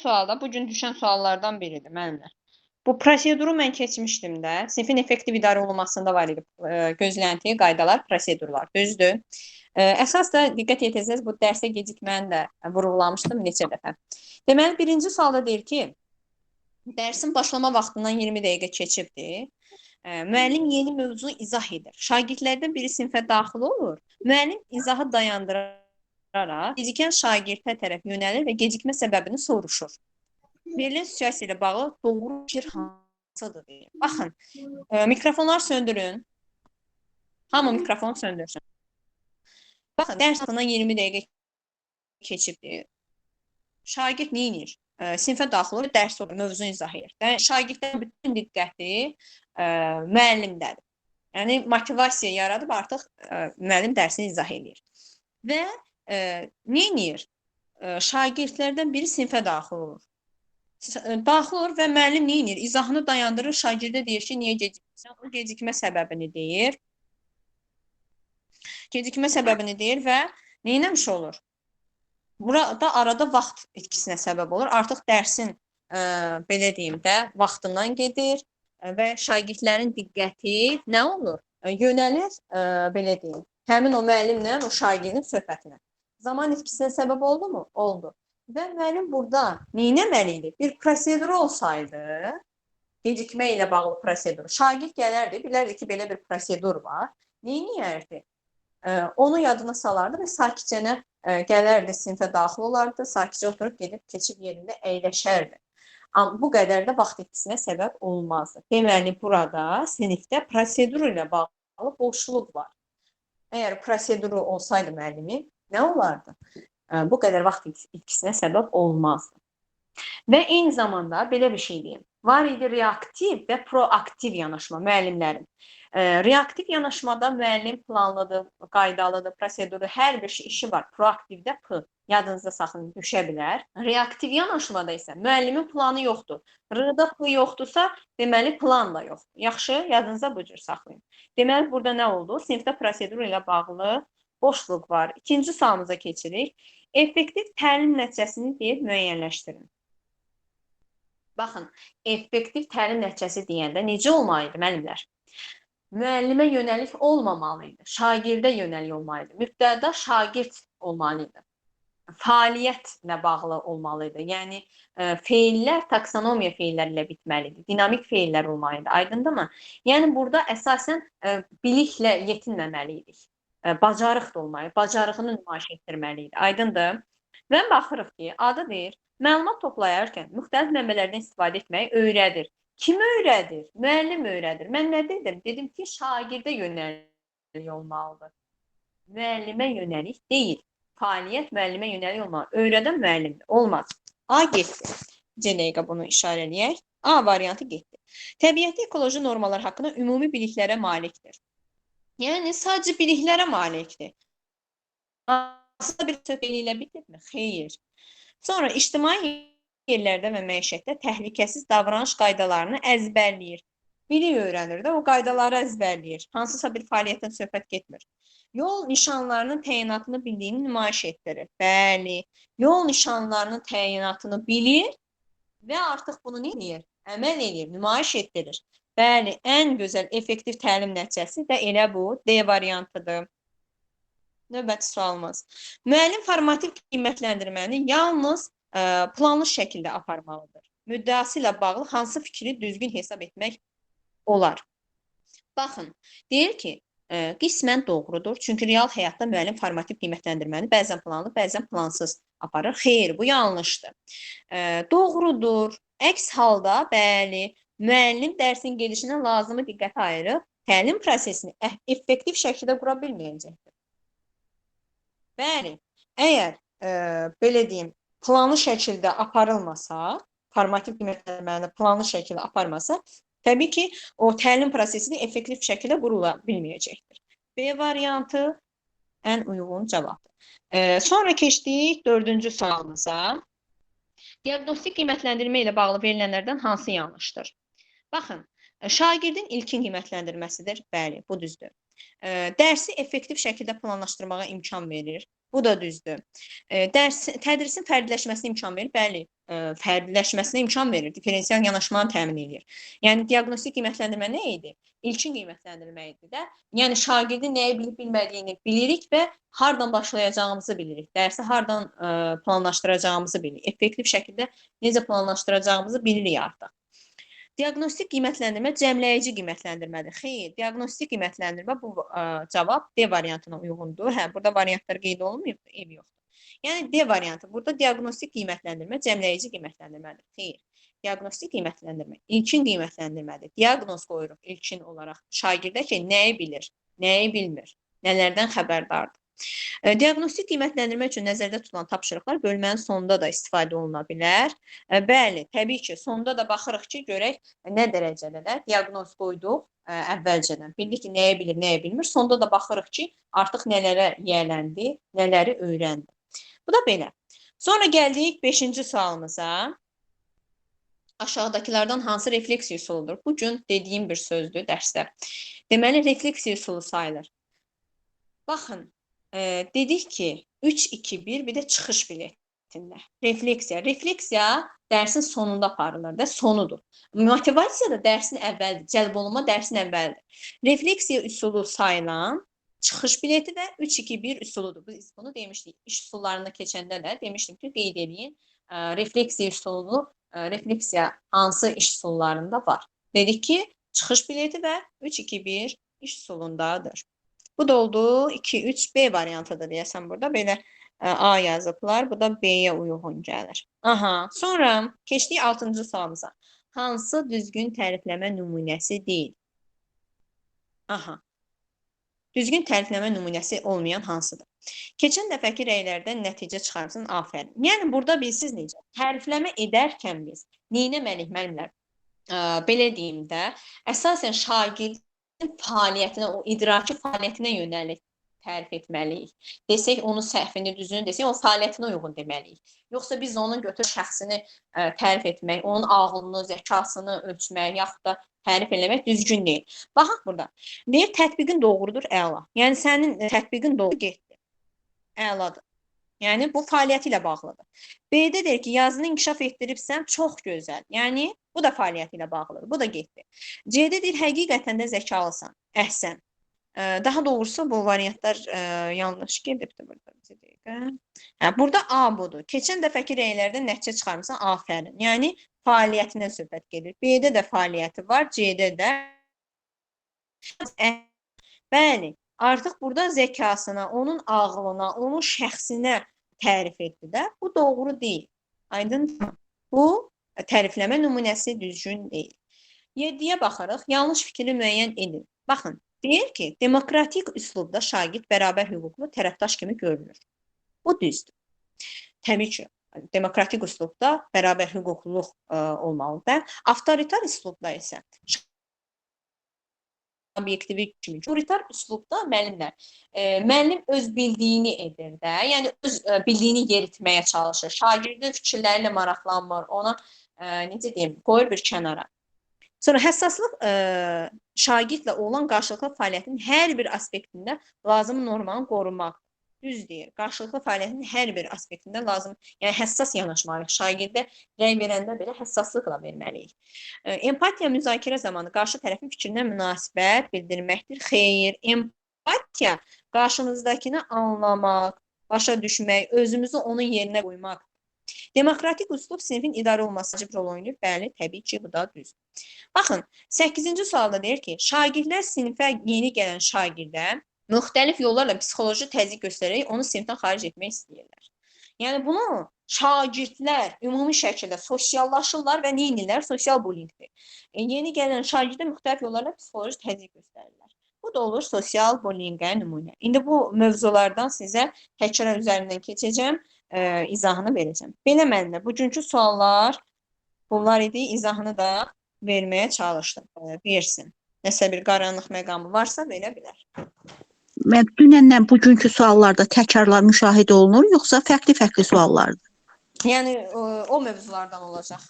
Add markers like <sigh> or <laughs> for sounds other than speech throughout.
sualda bu gün düşən suallardan biridir müəllimlər. Bu proseduru mən keçmişdim də. Sinfin effektiv idarə olunmasında var idi e, gözlənti, qaydalar, prosedurlar. Düzdür? E, əsas da diqqət etsəz bu dərsə gecikməni də vurğulamışdım neçə dəfə. Deməli, birinci sualda deyir ki, dərsin başlama vaxtından 20 dəqiqə keçibdi. E, müəllim yeni mövzu izah edir. Şagirdlərdən biri sinfə daxil olur. Müəllim izahı dayandıraraq gecikən şagirdə tərəf yönəlir və gecikmə səbəbini soruşur. Verilən situasiya ilə bağlı doğru fikir hansıdır deyir. Baxın, e, mikrofonlar söndürün. Hamı mikrofonu söndürsün. Baxın, dərs vaxtından 20 dəqiqə keçibdir. Şagird nə edir? E, sinfə daxil olur, dərs olur, mövzunu izah edir. Yəni şagirdlərin bütün diqqəti e, müəllimdədir. Yəni motivasiya yaradıb artıq e, müəllim dərsini izah edir. Və e, nə edir? E, şagirdlərdən biri sinfə daxil olur. Daxil olur və müəllim nə edir? İzahını dayandırır, şagirdə deyir ki, niyə gecikmirsən? O gecikmə səbəbini deyir. Gecikmə səbəbini deyir və nə etmiş olur? Burada arada vaxt itkisinə səbəb olur. Artıq dərsin ə, belə deyim də, vaxtından gedir və şagirdlərin diqqəti nə olur? Yönəlir, ə, belə deyim, həmin o müəllimlə o şagirdin söhbətinə. Zaman itkisinə səbəb oldu mu? Oldu. Və müəllim burada neynəməli idi? Bir prosedur olsaydı, gecikmə ilə bağlı prosedur. Şagird gələrdi, bilərdi ki, belə bir prosedur var. Neyniyərdi? E, onu yadına salardı və sakitcənə e, gələrdi, sinfə daxil olardı, sakitcə oturub gedib keçib yerində əyləşərdi. Amma bu qədər də vaxt itkisinə səbəb olmazdı. Deməli, burada sinifdə prosedur ilə bağlı boşluq var. Əgər proseduru olsaydı müəllimin, nə olardı? bu qədər vaxt itkisinə səbəb olmazdı. Və eyni zamanda belə bir şey deyim. Var idi reaktiv və proaktiv yanaşma müəllimlərin. Reaktiv yanaşmada müəllim planlıdır, qaydalıdır, proseduru, hər bir şey işi var. Proaktivdə P yadınızda saxlayın, düşə bilər. Reaktiv yanaşmada isə müəllimin planı yoxdur. R-da P yoxdursa, deməli plan da yoxdur. Yaxşı, yadınızda bu cür saxlayın. Deməli burada nə oldu? Sinifdə prosedur ilə bağlı boşluq var. İkinci sualımıza keçirik. Effektiv təlim nəticəsini deyib müəyyənləşdirin. Baxın, effektiv təlim nəticəsi deyəndə necə olmalı idi müəllimlər? Müəllimə yönəlik olmamalı idi. Şagirdə yönəlik olmalı idi. Mübtəda şagird olmalı idi. Fəaliyyətlə bağlı olmalı idi. Yəni ə, feillər taksonomiya feilləri ilə bitməlidir. Dinamik feillər olmalı idi. Aydındırmı? Yəni burada əsasən ə, biliklə yetinməməliydik bacarıq da olmalı, bacarığını nümayiş etdirməli idi. Aydındır? Və baxırıq ki, adı deyir, məlumat toplayarkən müxtəlif mənbələrdən istifadə etməyi öyrədir. Kim öyrədir? Müəllim öyrədir. Mən nə dedim? Dedim ki, şagirdə yönəlik olmalıdır. Müəllimə yönəlik deyil. Fəaliyyət müəllimə yönəlik olmalı. Öyrədən müəllimdir. Olmaz. A getdi. C dəqiqə bunu işarə eləyək. A variantı getdi. Təbiətdə ekoloji normalar haqqında ümumi biliklərə malikdir. Yəni sadəcə biliklərə malikdir. Hansısa bir söhbət ilə bitibmi? Xeyr. Sonra ictimai yerlərdə və məişətdə təhlükəsiz davranış qaydalarını əzbərləyir. Bilik öyrənir də o qaydaları əzbərləyir. Hansısa bir fəaliyyətdən söhbət getmir. Yol nişanlarının təyinatını bildiyini nümayiş etdirir. Bəli, yol nişanlarının təyinatını bilir və artıq bunu nə edir? Əməl edir, nümayiş etdirir. Bəli, ən gözəl effektiv təlim nəticəsi də elə bu D variantıdır. Növbəti sualımız. Müəllim formativ qiymətləndirməni yalnız ə, planlı şəkildə aparmalıdır. Müddəası ilə bağlı hansı fikri düzgün hesab etmək olar? Baxın, deyir ki, ə, qismən doğrudur. Çünki real həyatda müəllim formativ qiymətləndirməni bəzən planlı, bəzən plansız aparır. Xeyr, bu yanlışdır. Ə, doğrudur. Əks halda, bəli, müəllim dərsin gedişinə lazımi diqqət ayırıb təlim prosesini effektiv şəkildə qura bilməyəcəkdir. Bəli, əgər e, belə deyim, planlı şəkildə aparılmasa, formativ qiymətləndirməni planlı şəkildə aparmasa, təbii ki, o təlim prosesini effektiv şəkildə qurula bilməyəcəkdir. B variantı ən uyğun cavabdır. E, sonra keçdik dördüncü sualımıza. Diaqnostik qiymətləndirmə ilə bağlı verilənlərdən hansı yanlışdır? Baxın, e, şagirdin ilkin qiymətləndirməsidir. Bəli, bu düzdür. E, dərsi effektiv şəkildə planlaşdırmağa imkan verir. Bu da düzdür. E, dərs tədrisin fərdiləşməsinə imkan verir. Bəli, fərdiləşməsinə imkan verir. Differensial yanaşmanı təmin edir. Yəni diaqnostik qiymətləndirmə nə idi? İlkin qiymətləndirmə idi də. Yəni şagirdin nəyi bilib bilmədiyini bilirik və hardan başlayacağımızı bilirik. Dərsi hardan planlaşdıracağımızı bilirik. Effektiv şəkildə necə planlaşdıracağımızı bilirik artıq. Diaqnostik qiymətləndirmə cəmləyici qiymətləndirmədir. Xeyr, diaqnostik qiymətləndirmə bu ə, cavab D variantına uyğundur. Hə, burada variantlar qeyd olunmayıb, ev yoxdur. Yəni D variantı. Burada diaqnostik qiymətləndirmə cəmləyici qiymətləndirmədir. Xeyr. Diaqnostik qiymətləndirmə ilkin qiymətləndirmədir. Diaqnoz qoyuruq ilkin olaraq şagirdə ki, nəyi bilir, nəyi bilmir, nələrdən xəbərdardır. E, diaqnostik qiymətləndirmə üçün nəzərdə tutulan tapşırıqlar bölmənin sonunda da istifadə oluna bilər. E, bəli, təbii ki, sonda da baxırıq ki, görək nə dərəcədə də diaqnoz qoyduq ə, əvvəlcədən. Bildik ki, nəyi bilir, nəyi bilmir. Sonda da baxırıq ki, artıq nələrə yiyələndi, nələri öyrəndi. Bu da belə. Sonra gəldik 5-ci sualımıza. Aşağıdakılardan hansı refleksiya üsuludur? Bu gün dediyim bir sözdür dərsdə. Deməli, refleksiya üsulu sayılır. Baxın, e, dedik ki 3 2 1 bir də çıxış biletində. Refleksiya. Refleksiya dərsin sonunda aparılır da, sonudur. Motivasiya da dərsin əvvəldir. Cəlb olunma dərsin əvvəldir. Refleksiya üsulu sayılan çıxış bileti də 3 2 1 üsuludur. Biz bunu demişdik. İş üsullarında keçəndə də demişdim ki, qeyd eləyin. Refleksiya üsulu, refleksiya hansı iş üsullarında var? Dedik ki, çıxış bileti və 3 2 1 iş üsulundadır. Bu da oldu 2, 3, B variantıdır deyəsən burada. Belə e, A yazıblar. Bu da B-yə uyğun gəlir. Aha. Sonra keçdik 6-cı sualımıza. Hansı düzgün tərifləmə nümunəsi deyil? Aha. Düzgün tərifləmə nümunəsi olmayan hansıdır? Keçən dəfəki rəylərdən nəticə çıxarsın, afərin. Yəni burada bilsiz necə? Tərifləmə edərkən biz nə etməliyik müəllimlər? Ə, belə deyim də, əsasən şagird fəaliyyətinə, o idraki fəaliyyətinə yönəlib tərif etməliyik. Desək onun səhvini, düzünü desək, o fəaliyyətinə uyğun deməliyik. Yoxsa biz onun götür şəxsini ə, tərif etmək, onun ağlını, zəkasını ölçmək, yaxud da tərif eləmək düzgün deyil. Baxaq burada. Deyir tətbiqin doğrudur, əla. Yəni sənin tətbiqin doğru getdi. Əladır. Yəni bu fəaliyyəti ilə bağlıdır. B-də deyir ki, yazını inkişaf etdiribsən, çox gözəl. Yəni bu da fəaliyyəti ilə bağlıdır. Bu da getdi. C-də deyir həqiqətən də zəkalısan. Əhsən. Daha doğrusu bu variantlar ə, yanlış gedibdi burada bir dəqiqə. Hə, burada A budur. Keçən dəfəki rəylərdən nəticə çıxarmısan, afərin. Yəni fəaliyyətinə söhbət gedir. B-də də fəaliyyəti var, C-də də Bəli, artıq burada zəkasına, onun ağlına, onun şəxsinə tərif etdi də. Bu doğru deyil. Aydındır? Bu tərifləmə nümunəsi düzgün deyil. 7-yə baxarıq. Yanlış fikri müəyyən edin. Baxın, deyir ki, demokratik üslubda şagird bərabər hüquqlu tərəfdaş kimi görünür. Bu düzdür. Təbii ki, demokratik üslubda bərabər hüquqluluq ə, olmalıdır. Avtoritar üslubda isə obyektivi kimi. Autoritar üslubda müəllimlər, e, müəllim öz bildiyini edir də, yəni öz e, bildiyini yeritməyə çalışır. Şagirdin fikirləri ilə maraqlanmır, ona e, necə deyim, qoyur bir kənara. Sonra həssaslıq e, şagirdlə olan qarşılıqlı fəaliyyətin hər bir aspektində lazım normanı qorumaq düz deyir. Qarşılıqlı fəaliyyətin hər bir aspektində lazım, yəni həssas yanaşmalıyıq. Şagirdə rəy verəndə belə həssaslıqla verməliyik. Empatiya müzakirə zamanı qarşı tərəfin fikrinə münasibət bildirməkdir. Xeyr, empatiya qarşımızdakını anlamaq, başa düşmək, özümüzü onun yerinə qoymaq. Demokratik üslub sinifin idarə olması rol oynayır. Bəli, təbii ki, bu da düzdür. Baxın, 8-ci sualda deyir ki, şagirdlər sinifə yeni gələn şagirdə müxtəlif yollarla psixoloji təzyiq göstərərək onu sinifdən xaric etmək istəyirlər. Yəni bunu şagirdlər ümumi şəkildə sosiallaşırlar və nə edirlər? Sosial bullyingdir. E, yeni gələn şagirdə müxtəlif yollarla psixoloji təzyiq göstərirlər. Bu da olur sosial bullyingə nümunə. İndi bu mövzulardan sizə təkrar üzərindən keçəcəm, e, izahını verəcəm. Belə müəllimlər, bugünkü suallar bunlar idi, izahını da verməyə çalışdım. E, versin. Nəsə bir qaranlıq məqamı varsa verə bilər. Dünənlə bugünkü suallarda təkrarlar müşahidə olunur, yoxsa fərqli-fərqli suallardır? Yəni o, o mövzulardan olacaq.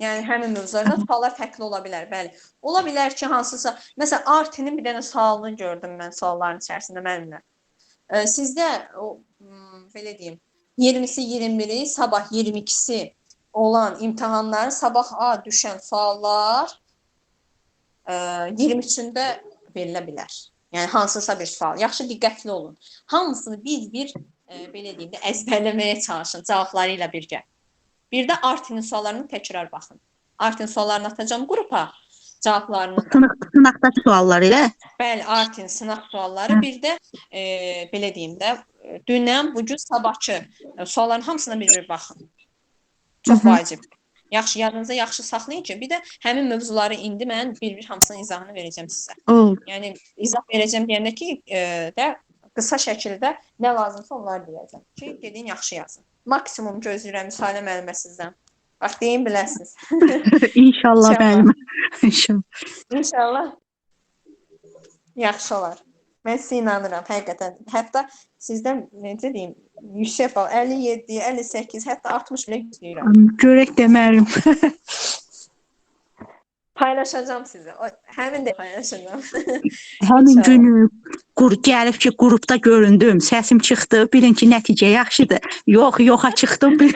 Yəni həmin mövzularda suallar fərqli ola bilər. Bəli. Ola bilər ki, hansısa məsələn Artinin bir dənə sualını gördüm mən sualların içərisində mənimlə. sizdə o hmm, belə deyim, 20-si 21-i, sabah 22-si olan imtahanların sabah A düşən suallar e, 23-ündə verilə bilər. Yəni hansısa bir sual. Yaxşı diqqətli olun. Hamısını bir-bir e, belə deyim də əzbərləməyə çalışın cavabları ilə birgə. Bir də Artin suallarını təkrar baxın. Artin suallarını atacağam qrupa. Cavablarını Sınaq, sınaqdakı suallar ilə Bəli, Artin sınaq sualları, bir də e, belə deyim də, dünən, bu gün, sabahçı e, sualların hamısına bir-bir baxın. Çox Hı hı. vacib. Yaxşı, yadınızda yaxşı saxlayın ki, bir də həmin mövzuları indi mən bir-bir hamısının izahını verəcəm sizə. olur. Yəni izah verəcəm deyəndə ki, e, də qısa şəkildə nə lazımsa onları deyəcəm. Ki, gedin yaxşı yazın. Maksimum gözləyirəm Müsalə müəllimə sizdən. Bax, deyin biləsiniz. <laughs> İnşallah İnşallah. müəllimə. İnşallah. İnşallah yaxşı olar. Mən sizə inanıram həqiqətən. Hətta sizdən necə deyim, yüksək bal 57, 58, hətta 60 belə gözləyirəm. Görək demərim. <laughs> Paylaşacağam sizə. O həmin də paylaşacağam. Həmin <laughs> günü qur gəlib ki, qrupda göründüm, səsim çıxdı, bilin ki, nəticə yaxşıdır. Yox, yoxa çıxdım. <laughs>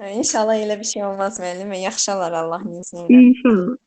İnşallah elə bir şey olmaz müəllimə. Yaxşı olar Allahın izni ilə. İnşallah.